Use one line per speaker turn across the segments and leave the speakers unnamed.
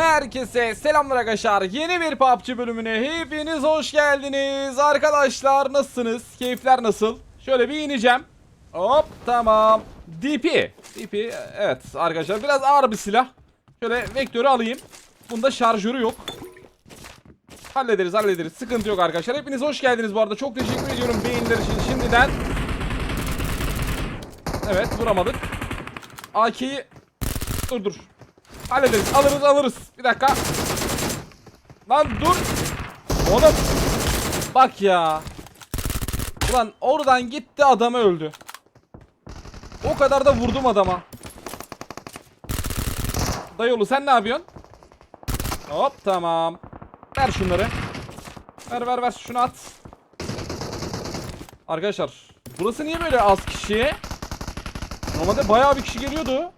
Herkese selamlar arkadaşlar. Yeni bir PUBG bölümüne hepiniz hoş geldiniz. Arkadaşlar nasılsınız? Keyifler nasıl? Şöyle bir ineceğim. Hop tamam. DP. DP evet arkadaşlar biraz ağır bir silah. Şöyle vektörü alayım. Bunda şarjörü yok. Hallederiz hallederiz. Sıkıntı yok arkadaşlar. Hepiniz hoş geldiniz bu arada. Çok teşekkür ediyorum beyinler için şimdiden. Evet vuramadık. AK'yi dur dur. Hallederiz. Alırız alırız. Bir dakika. Lan dur. Oğlum. Bak ya. Ulan oradan gitti adamı öldü. O kadar da vurdum adama. Dayıoğlu sen ne yapıyorsun? Hop tamam. Ver şunları. Ver ver ver şunu at. Arkadaşlar burası niye böyle az kişi? Normalde bayağı bir kişi geliyordu.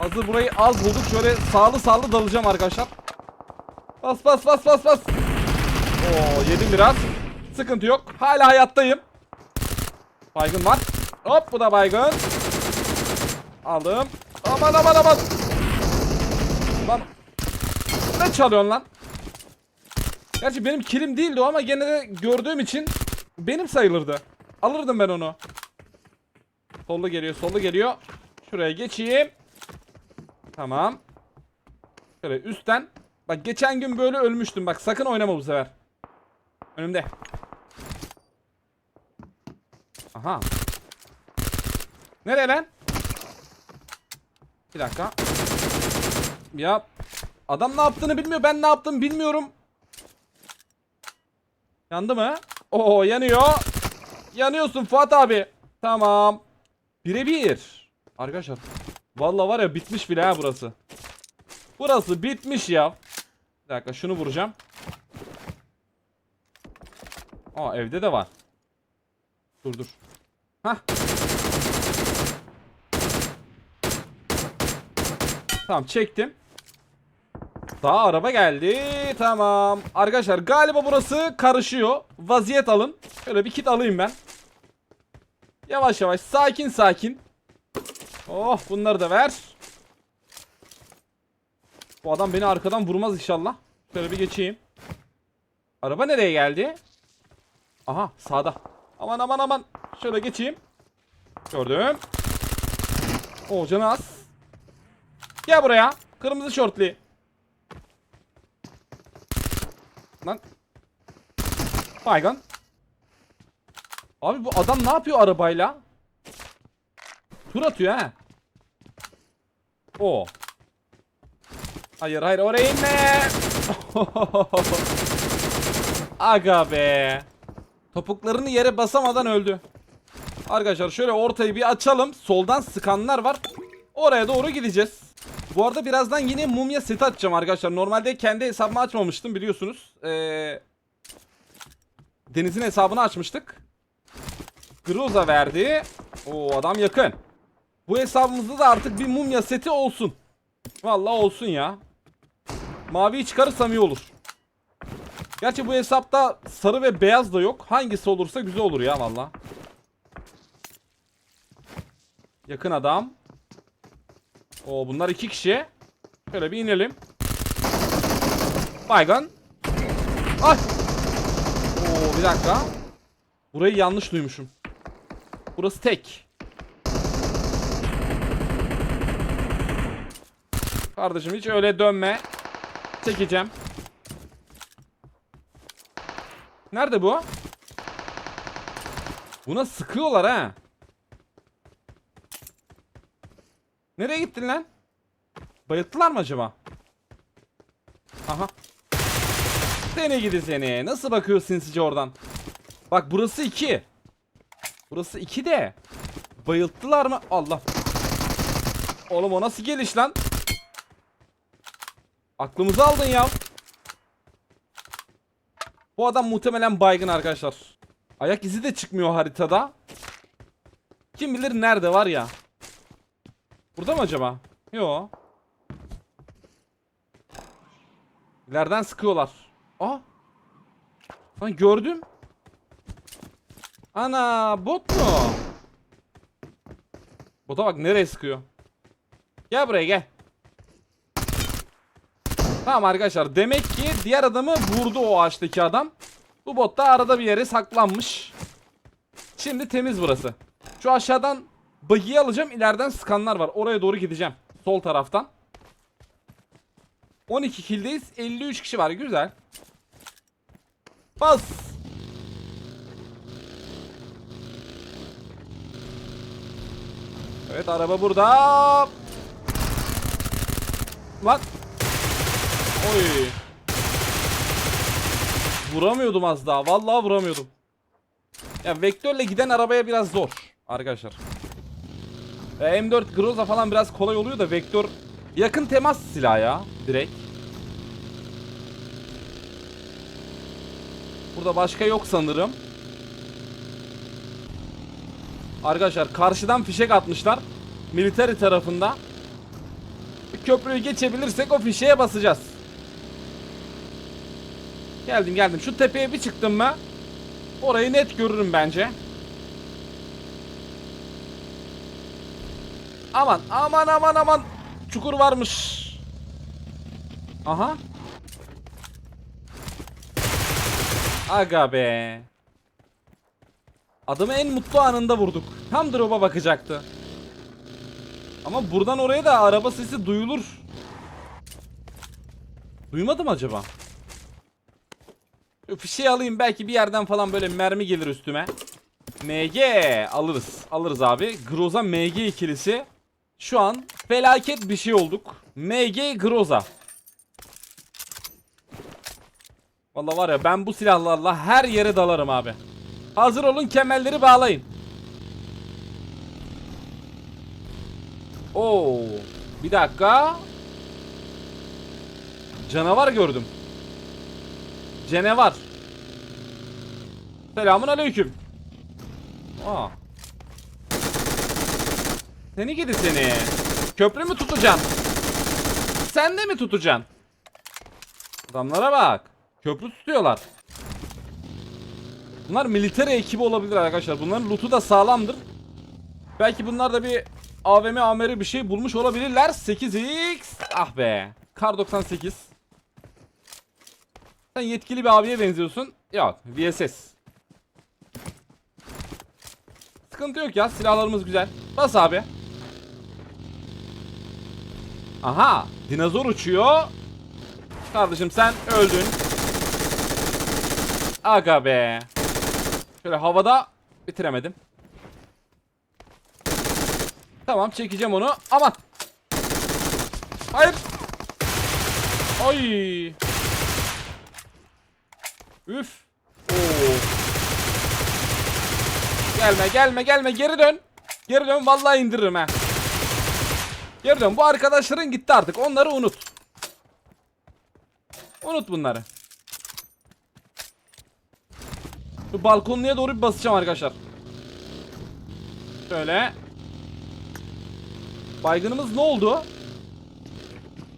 Hazır burayı az bulduk. Şöyle sağlı sağlı dalacağım arkadaşlar. Bas bas bas bas bas. Oo yedim biraz. Sıkıntı yok. Hala hayattayım. Baygın var. Hop bu da baygın. Aldım. Aman aman aman. Lan. Ne çalıyorsun lan? Gerçi benim kilim değildi o ama gene de gördüğüm için benim sayılırdı. Alırdım ben onu. Sollu geliyor, sollu geliyor. Şuraya geçeyim. Tamam. Şöyle üstten. Bak geçen gün böyle ölmüştüm. Bak sakın oynama bu sefer. Önümde. Aha. Nereye lan? Bir dakika. Ya adam ne yaptığını bilmiyor. Ben ne yaptım bilmiyorum. Yandı mı? Oo yanıyor. Yanıyorsun Fuat abi. Tamam. Birebir. Arkadaşlar. Vallahi var ya bitmiş bile ha burası. Burası bitmiş ya. Bir dakika şunu vuracağım. Aa evde de var. Dur dur. Hah. Tamam çektim. Daha araba geldi. Tamam. Arkadaşlar galiba burası karışıyor. Vaziyet alın. Şöyle bir kit alayım ben. Yavaş yavaş sakin sakin. Oh bunları da ver. Bu adam beni arkadan vurmaz inşallah. Şöyle bir geçeyim. Araba nereye geldi? Aha sağda. Aman aman aman. Şöyle geçeyim. Gördüm. O canı az. Gel buraya. Kırmızı şortlu. Lan. Baygın. Abi bu adam ne yapıyor arabayla? Tur atıyor ha. O. Hayır hayır oraya inme. Aga be. Topuklarını yere basamadan öldü. Arkadaşlar şöyle ortayı bir açalım. Soldan sıkanlar var. Oraya doğru gideceğiz. Bu arada birazdan yine mumya seti açacağım arkadaşlar. Normalde kendi hesabımı açmamıştım biliyorsunuz. Ee, Deniz'in hesabını açmıştık. Groza verdi. O adam yakın. Bu hesabımızda da artık bir mumya seti olsun. Vallahi olsun ya. Maviyi çıkarırsam iyi olur. Gerçi bu hesapta sarı ve beyaz da yok. Hangisi olursa güzel olur ya valla. Yakın adam. O bunlar iki kişi. Şöyle bir inelim. Baygın. Ay. Oo bir dakika. Burayı yanlış duymuşum. Burası tek. Kardeşim hiç öyle dönme. Çekeceğim. Nerede bu? Buna sıkıyorlar ha. Nereye gittin lan? Bayılttılar mı acaba? Aha. Seni gidi seni. Nasıl bakıyor sinsice oradan? Bak burası 2. Burası 2 de. Bayılttılar mı? Allah. Oğlum o nasıl geliş lan? Aklımızı aldın ya. Bu adam muhtemelen baygın arkadaşlar. Ayak izi de çıkmıyor haritada. Kim bilir nerede var ya. Burada mı acaba? Yo. İleriden sıkıyorlar. Aa. Lan gördüm. Ana bot mu? Bota bak nereye sıkıyor. Gel buraya gel. Tamam arkadaşlar demek ki diğer adamı vurdu o ağaçtaki adam. Bu bot da arada bir yere saklanmış. Şimdi temiz burası. Şu aşağıdan buggy'i alacağım. İleriden skanlar var. Oraya doğru gideceğim. Sol taraftan. 12 killdeyiz. 53 kişi var. Güzel. Bas. Evet araba burada. Lan. Oy. Vuramıyordum az daha. Vallahi vuramıyordum. Ya vektörle giden arabaya biraz zor arkadaşlar. E, M4 Groza falan biraz kolay oluyor da vektör yakın temas silahı ya direkt. Burada başka yok sanırım. Arkadaşlar karşıdan fişek atmışlar. Military tarafında. Köprüyü geçebilirsek o fişeğe basacağız. Geldim geldim. Şu tepeye bir çıktım mı? Orayı net görürüm bence. Aman aman aman aman. Çukur varmış. Aha. Aga be. Adamı en mutlu anında vurduk. Tam drop'a bakacaktı. Ama buradan oraya da araba sesi duyulur. Duymadım acaba? Fişeği alayım belki bir yerden falan böyle mermi gelir üstüme. MG alırız. Alırız abi. Groza MG ikilisi. Şu an felaket bir şey olduk. MG Groza. Vallahi var ya ben bu silahlarla her yere dalarım abi. Hazır olun kemerleri bağlayın. Oo, bir dakika. Canavar gördüm. Canavar. Selamun aleyküm. Aa. Seni gidi seni. Köprü mü tutacaksın? Sen de mi tutacaksın? Adamlara bak. Köprü tutuyorlar. Bunlar militer ekibi olabilir arkadaşlar. Bunların lootu da sağlamdır. Belki bunlar da bir AVM ameri bir şey bulmuş olabilirler. 8x. Ah be. Kar 98. Sen yetkili bir abiye benziyorsun. Yok. VSS. Sıkıntı yok ya. Silahlarımız güzel. Bas abi. Aha. Dinozor uçuyor. Kardeşim sen öldün. Aga be. Şöyle havada bitiremedim. Tamam çekeceğim onu. Aman. Hayır. Ay. Üf. Oo. Gelme gelme gelme geri dön. Geri dön vallahi indiririm ha. Geri dön bu arkadaşların gitti artık onları unut. Unut bunları. Şu balkonluya doğru bir basacağım arkadaşlar. Şöyle. Baygınımız ne oldu?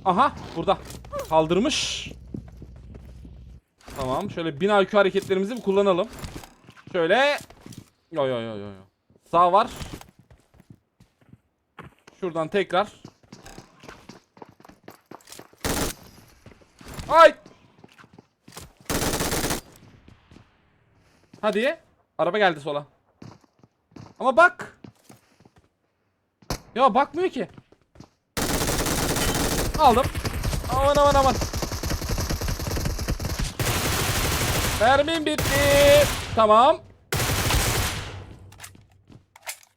Aha burada. Kaldırmış. Tamam şöyle 1000 IQ hareketlerimizi bir kullanalım. Şöyle. Yo yo yo yo. Sağ var. Şuradan tekrar. Ay. Hadi. Araba geldi sola. Ama bak. Ya bakmıyor ki. Aldım. Aman aman aman. Mermim bitti. Tamam.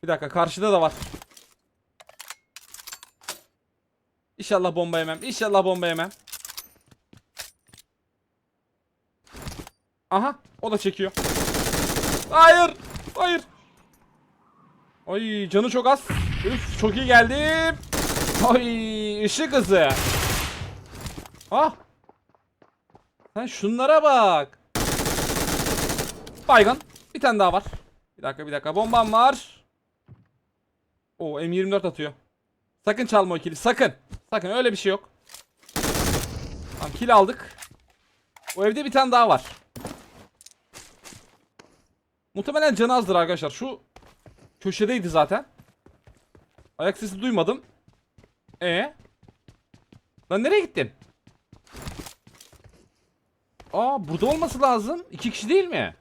Bir dakika karşıda da var. İnşallah bomba yemem. İnşallah bomba yemem. Aha o da çekiyor. Hayır. Hayır. Ay canı çok az. Üf çok iyi geldim. Ay ışık hızı. Ah. Sen şunlara bak. Baygın. Bir tane daha var. Bir dakika bir dakika. Bombam var. O M24 atıyor. Sakın çalma o kili. Sakın. Sakın öyle bir şey yok. Tamam kill aldık. O evde bir tane daha var. Muhtemelen canı azdır arkadaşlar. Şu köşedeydi zaten. Ayak sesi duymadım. E Lan nereye gittin? Aa burada olması lazım. İki kişi değil mi?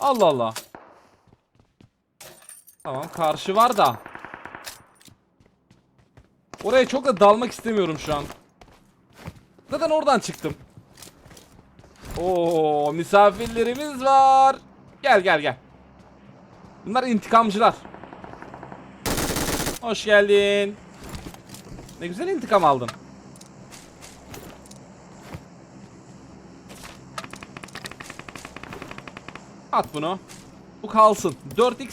Allah Allah. Tamam karşı var da. Oraya çok da dalmak istemiyorum şu an. Zaten oradan çıktım. Oo misafirlerimiz var. Gel gel gel. Bunlar intikamcılar. Hoş geldin. Ne güzel intikam aldın. At bunu. Bu kalsın. 4x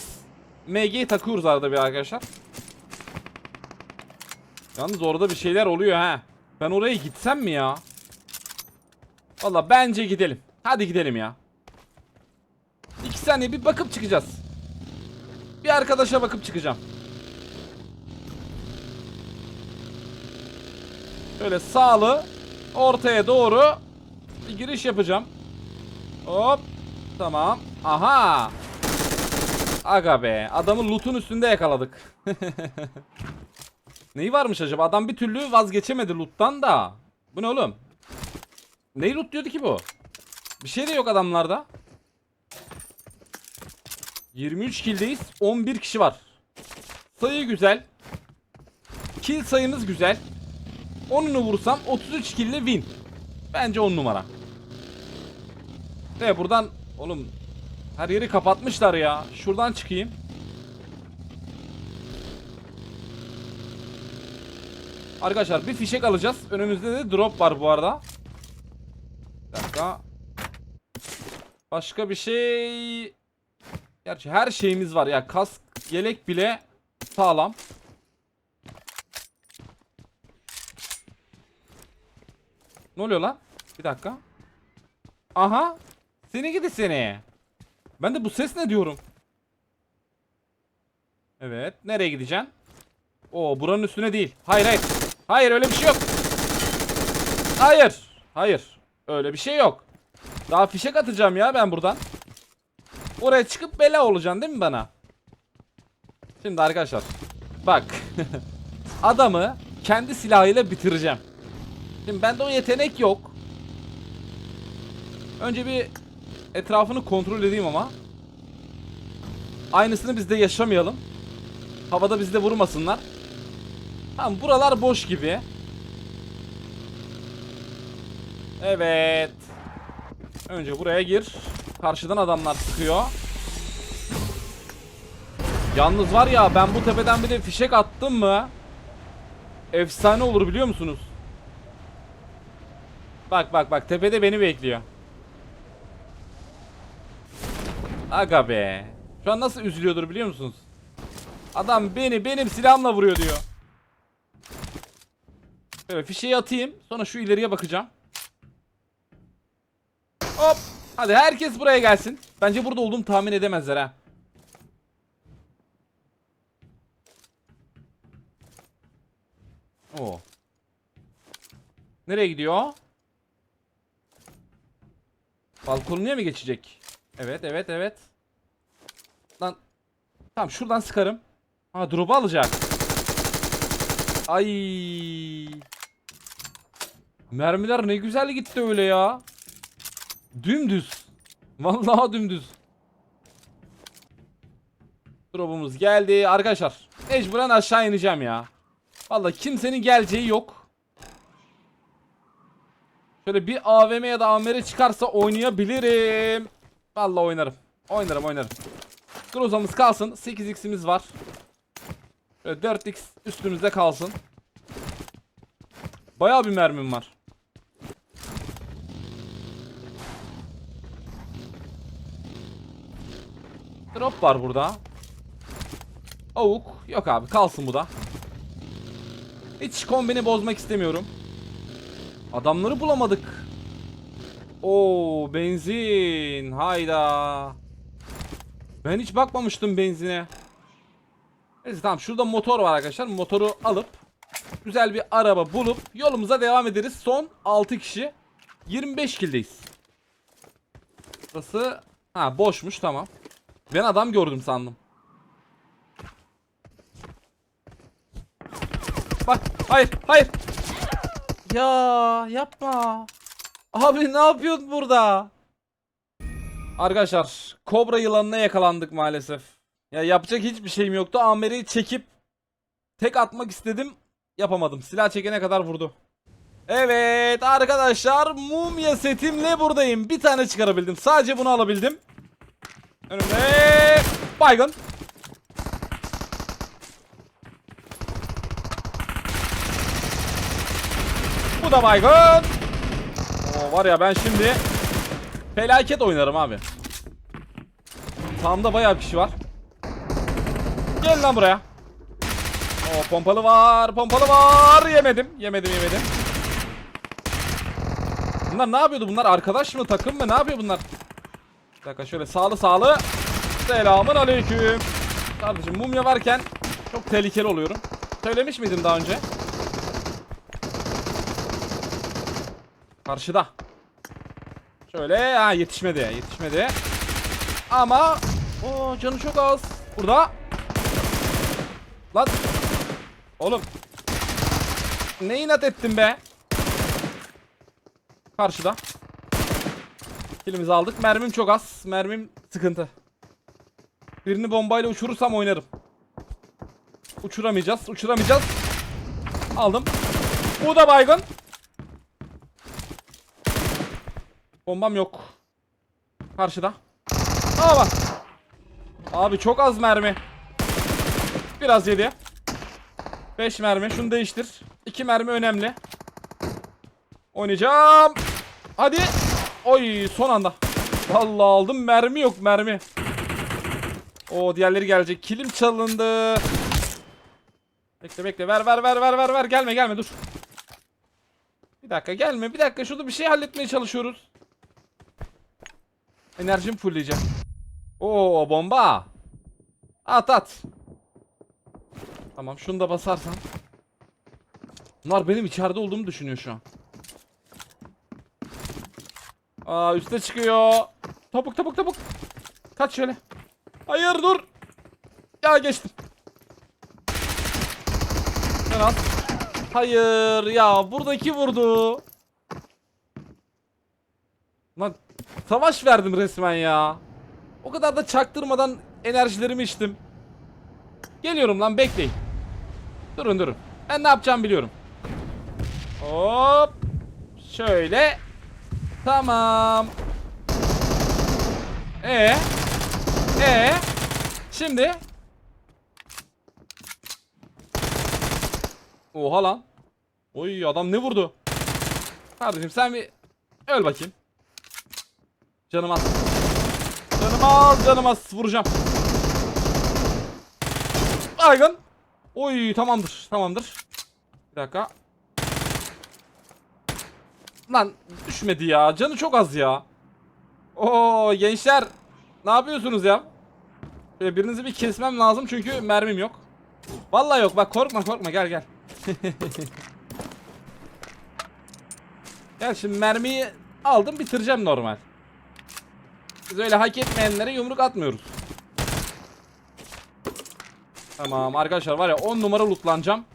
MG'yi takıyoruz arada bir arkadaşlar. Yalnız orada bir şeyler oluyor ha. Ben oraya gitsem mi ya? Valla bence gidelim. Hadi gidelim ya. İki saniye bir bakıp çıkacağız. Bir arkadaşa bakıp çıkacağım. Şöyle sağlı ortaya doğru bir giriş yapacağım. Hop. Tamam. Aha. Aga be. Adamı loot'un üstünde yakaladık. Neyi varmış acaba? Adam bir türlü vazgeçemedi loot'tan da. Bu ne oğlum? Neyi loot diyordu ki bu? Bir şey de yok adamlarda. 23 killdeyiz. 11 kişi var. Sayı güzel. Kill sayımız güzel. 10'unu vursam 33 kill ile win. Bence 10 numara. De buradan oğlum her yeri kapatmışlar ya. Şuradan çıkayım. Arkadaşlar bir fişek alacağız. Önümüzde de drop var bu arada. Bir dakika. Başka bir şey... Gerçi her şeyimiz var ya. Kask, yelek bile sağlam. Ne oluyor lan? Bir dakika. Aha. Seni gidi seni. Ben de bu ses ne diyorum? Evet. Nereye gideceksin? Oo buranın üstüne değil. Hayır hayır. Hayır öyle bir şey yok. Hayır. Hayır. Öyle bir şey yok. Daha fişek atacağım ya ben buradan. Oraya çıkıp bela olacaksın değil mi bana? Şimdi arkadaşlar. Bak. Adamı kendi silahıyla bitireceğim. Şimdi bende o yetenek yok. Önce bir etrafını kontrol edeyim ama. Aynısını bizde yaşamayalım. Havada bizde vurmasınlar. Tamam buralar boş gibi. Evet. Önce buraya gir. Karşıdan adamlar sıkıyor. Yalnız var ya ben bu tepeden bir de fişek attım mı? Efsane olur biliyor musunuz? Bak bak bak tepede beni bekliyor. Aga be. Şu an nasıl üzülüyordur biliyor musunuz? Adam beni benim silahımla vuruyor diyor. Şöyle fişeği atayım. Sonra şu ileriye bakacağım. Hop. Hadi herkes buraya gelsin. Bence burada olduğumu tahmin edemezler ha. Oo. Nereye gidiyor? Balkonuna mı geçecek? Evet evet evet. Lan. Tamam şuradan sıkarım. Ha drop'u alacak. Ay. Mermiler ne güzel gitti öyle ya. Dümdüz. Vallahi dümdüz. Drop'umuz geldi. Arkadaşlar mecburen aşağı ineceğim ya. Vallahi kimsenin geleceği yok. Şöyle bir AVM ya da AMR çıkarsa oynayabilirim. Vallahi oynarım. Oynarım oynarım. Groza'mız kalsın. 8x'imiz var. Şöyle 4x üstümüzde kalsın. Bayağı bir mermim var. Drop var burada. Avuk. Yok abi kalsın bu da. Hiç kombini bozmak istemiyorum. Adamları bulamadık. Oo benzin. Hayda. Ben hiç bakmamıştım benzine. Neyse tamam şurada motor var arkadaşlar. Motoru alıp güzel bir araba bulup yolumuza devam ederiz. Son 6 kişi. 25 kildeyiz. Burası ha boşmuş tamam. Ben adam gördüm sandım. Bak hayır hayır. Ya yapma. Abi ne yapıyorsun burada? Arkadaşlar kobra yılanına yakalandık maalesef. Ya yapacak hiçbir şeyim yoktu. Amer'i çekip tek atmak istedim. Yapamadım. Silah çekene kadar vurdu. Evet arkadaşlar mumya setimle buradayım. Bir tane çıkarabildim. Sadece bunu alabildim. Önümde baygın. Bu da baygın. Oo, var ya ben şimdi felaket oynarım abi. Sağımda bayağı kişi var. Gel lan buraya. Oo, pompalı var, pompalı var. Yemedim, yemedim, yemedim. Bunlar ne yapıyordu? Bunlar arkadaş mı, takım mı? Ne yapıyor bunlar? Bir dakika şöyle sağlı sağlı. Selamun aleyküm. Kardeşim mumya varken çok tehlikeli oluyorum. Söylemiş miydim daha önce? Karşıda. Şöyle ha yetişmedi yetişmedi. Ama o canı çok az. Burada. Lan. Oğlum. Ne inat ettin be? Karşıda. Kilimizi aldık. Mermim çok az. Mermim sıkıntı. Birini bombayla uçurursam oynarım. Uçuramayacağız. Uçuramayacağız. Aldım. Bu da baygın. Bombam yok. Karşıda. Ama. Abi çok az mermi. Biraz yedi. 5 mermi. Şunu değiştir. 2 mermi önemli. Oynayacağım. Hadi. Oy son anda. Vallahi aldım mermi yok mermi. O diğerleri gelecek. Kilim çalındı. Bekle bekle ver ver ver ver ver ver gelme gelme dur. Bir dakika gelme bir dakika şurada bir şey halletmeye çalışıyoruz. Enerjimi fullleyeceğim. Oo bomba. At at. Tamam şunu da basarsam. Bunlar benim içeride olduğumu düşünüyor şu an. Aa üste çıkıyor. Topuk topuk topuk. Kaç şöyle. Hayır dur. Ya geçtim. Sen at. Hayır ya buradaki vurdu. Lan savaş verdim resmen ya. O kadar da çaktırmadan enerjilerimi içtim. Geliyorum lan bekleyin. Durun durun. Ben ne yapacağımı biliyorum. Hop. Şöyle. Tamam. E. E. Şimdi. Oha lan. Oy adam ne vurdu? Kardeşim sen bir öl bakayım. Canım az. Canım az canım az vuracağım. Baygın. Oy tamamdır tamamdır. Bir dakika. Lan düşmedi ya. Canı çok az ya. Oo gençler. Ne yapıyorsunuz ya? Şöyle birinizi bir kesmem lazım çünkü mermim yok. Vallahi yok bak korkma korkma gel gel. gel şimdi mermiyi aldım bitireceğim normal. Biz öyle hak etmeyenlere yumruk atmıyoruz. Tamam arkadaşlar var ya 10 numara lootlanacağım.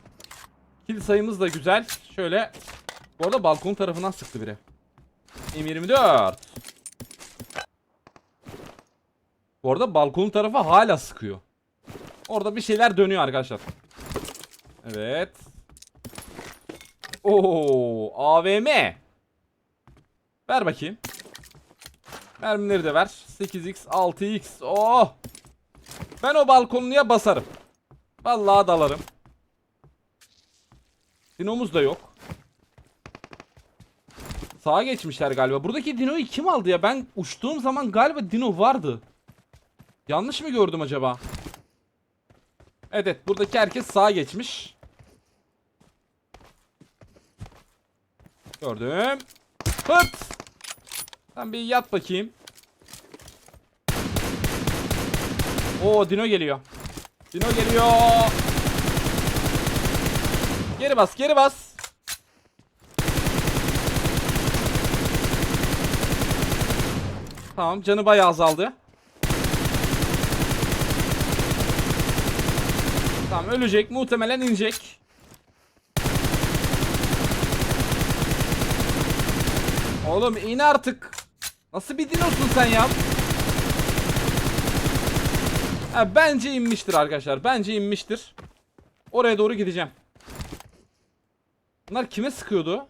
Kill sayımız da güzel. Şöyle bu arada balkon tarafından sıktı biri. M24. Bu arada balkon tarafı hala sıkıyor. Orada bir şeyler dönüyor arkadaşlar. Evet. Oo, AVM. Ver bakayım. Mermileri de ver. 8x, 6x. Oh. Ben o balkonluya basarım. Vallahi dalarım. Dinomuz da yok. Sağa geçmişler galiba. Buradaki Dino'yu kim aldı ya? Ben uçtuğum zaman galiba Dino vardı. Yanlış mı gördüm acaba? Evet, buradaki herkes sağa geçmiş. Gördüm. Pıt. Sen bir yat bakayım. Oo Dino geliyor. Dino geliyor. Geri bas, geri bas. Tamam, canı bayağı azaldı. Tamam, ölecek. Muhtemelen inecek. Oğlum in artık. Nasıl bir dinosun sen ya? Ha, bence inmiştir arkadaşlar. Bence inmiştir. Oraya doğru gideceğim. Bunlar kime sıkıyordu?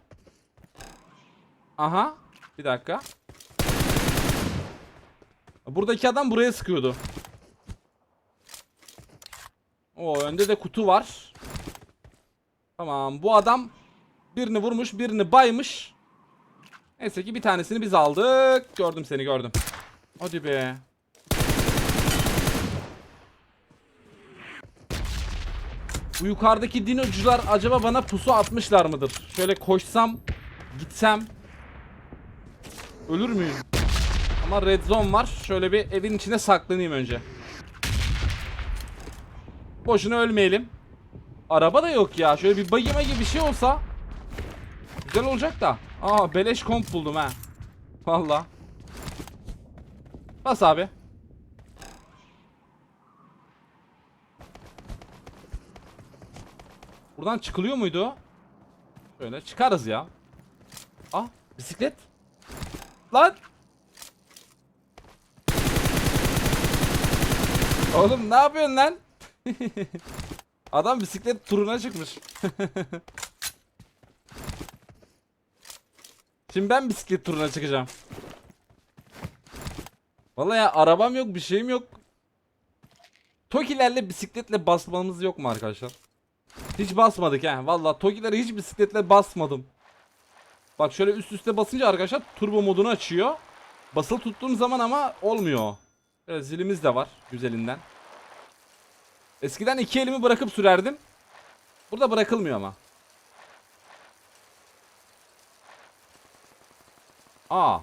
Aha. Bir dakika. Buradaki adam buraya sıkıyordu. O önde de kutu var. Tamam bu adam birini vurmuş birini baymış. Neyse ki bir tanesini biz aldık. Gördüm seni gördüm. Hadi be. Bu yukarıdaki dinocular acaba bana pusu atmışlar mıdır? Şöyle koşsam, gitsem ölür müyüm? Ama red zone var. Şöyle bir evin içine saklanayım önce. Boşuna ölmeyelim. Araba da yok ya. Şöyle bir bayıma gibi bir şey olsa güzel olacak da. Aa beleş komp buldum ha. Valla. Bas abi. Buradan çıkılıyor muydu? Şöyle çıkarız ya. Ah bisiklet. Lan. Oğlum ne yapıyorsun lan? Adam bisiklet turuna çıkmış. Şimdi ben bisiklet turuna çıkacağım. Vallahi ya arabam yok bir şeyim yok. Tokilerle bisikletle basmamız yok mu arkadaşlar? Hiç basmadık he. Vallahi Tokilere hiç bisikletle basmadım. Bak şöyle üst üste basınca arkadaşlar turbo modunu açıyor. Basılı tuttuğum zaman ama olmuyor. Böyle zilimiz de var güzelinden. Eskiden iki elimi bırakıp sürerdim. Burada bırakılmıyor ama. Aa.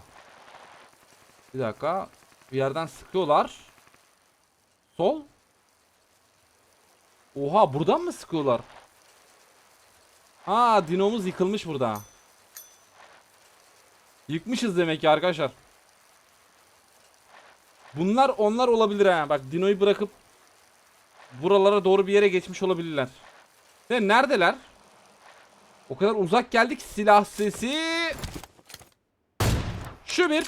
Bir dakika. Bir yerden sıkıyorlar. Sol. Oha buradan mı sıkıyorlar? Aa dinomuz yıkılmış burada. Yıkmışız demek ki arkadaşlar. Bunlar onlar olabilir ha. Bak dinoyu bırakıp buralara doğru bir yere geçmiş olabilirler. Ve neredeler? O kadar uzak geldik silah sesi. Şu bir.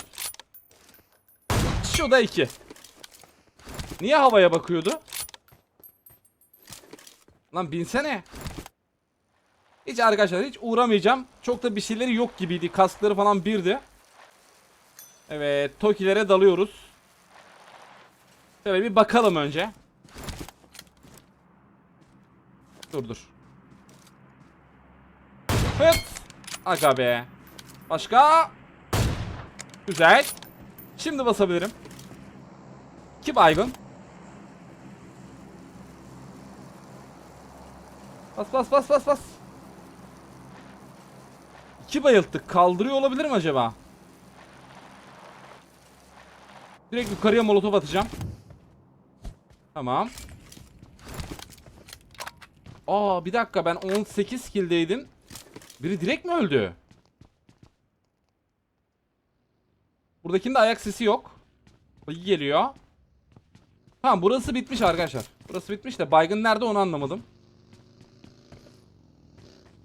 Şu da iki. Niye havaya bakıyordu? Lan binsene. Hiç arkadaşlar hiç uğramayacağım. Çok da bir şeyleri yok gibiydi. Kaskları falan birdi. Evet Tokilere dalıyoruz. Şöyle bir bakalım önce. Dur dur. Hıt. Aga be. Başka. Güzel. Şimdi basabilirim. Ki baygın. Bas bas bas bas bas. İki bayılttık. Kaldırıyor olabilir mi acaba? Direkt yukarıya molotof atacağım. Tamam. Aa bir dakika ben 18 killdeydim. Biri direkt mi öldü? Buradakinde ayak sesi yok. İyi geliyor. Tamam burası bitmiş arkadaşlar. Burası bitmiş de baygın nerede onu anlamadım.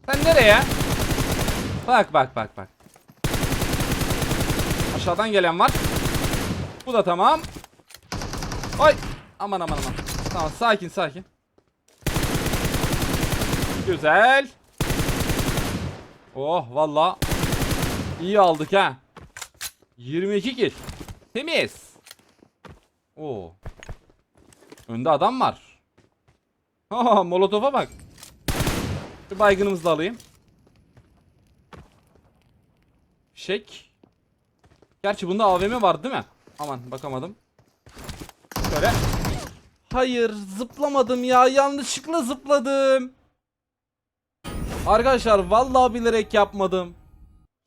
Sen nereye? Bak bak bak bak. Aşağıdan gelen var. Bu da tamam. Ay. Aman aman aman. Tamam sakin sakin. Güzel. Oh valla. İyi aldık ha. 22 kill. Temiz. Oo. Önde adam var. Ha molotofa bak. Bir baygınımızı da alayım. Şek. Gerçi bunda AVM var değil mi? Aman bakamadım. Şöyle. Hayır zıplamadım ya yanlışlıkla zıpladım. Arkadaşlar vallahi bilerek yapmadım.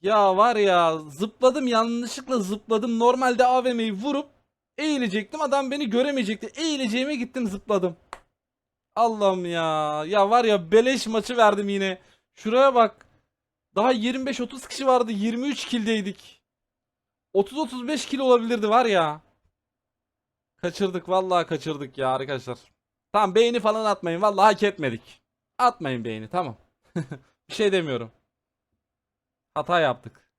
Ya var ya zıpladım yanlışlıkla zıpladım. Normalde AVM'yi vurup eğilecektim. Adam beni göremeyecekti. Eğileceğime gittim zıpladım. Allah'ım ya. Ya var ya beleş maçı verdim yine. Şuraya bak. Daha 25-30 kişi vardı. 23 kildeydik. 30-35 kil olabilirdi var ya. Kaçırdık vallahi kaçırdık ya arkadaşlar. Tamam beğeni falan atmayın. Vallahi hak etmedik. Atmayın beğeni tamam. Bir şey demiyorum. Hata yaptık.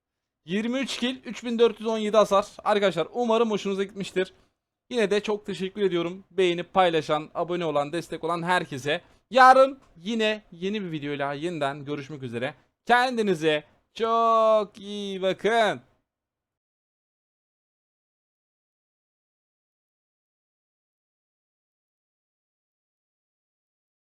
23 kill, 3417 hasar. Arkadaşlar umarım hoşunuza gitmiştir. Yine de çok teşekkür ediyorum. Beğenip paylaşan, abone olan, destek olan herkese. Yarın yine yeni bir videoyla yeniden görüşmek üzere. Kendinize çok iyi bakın.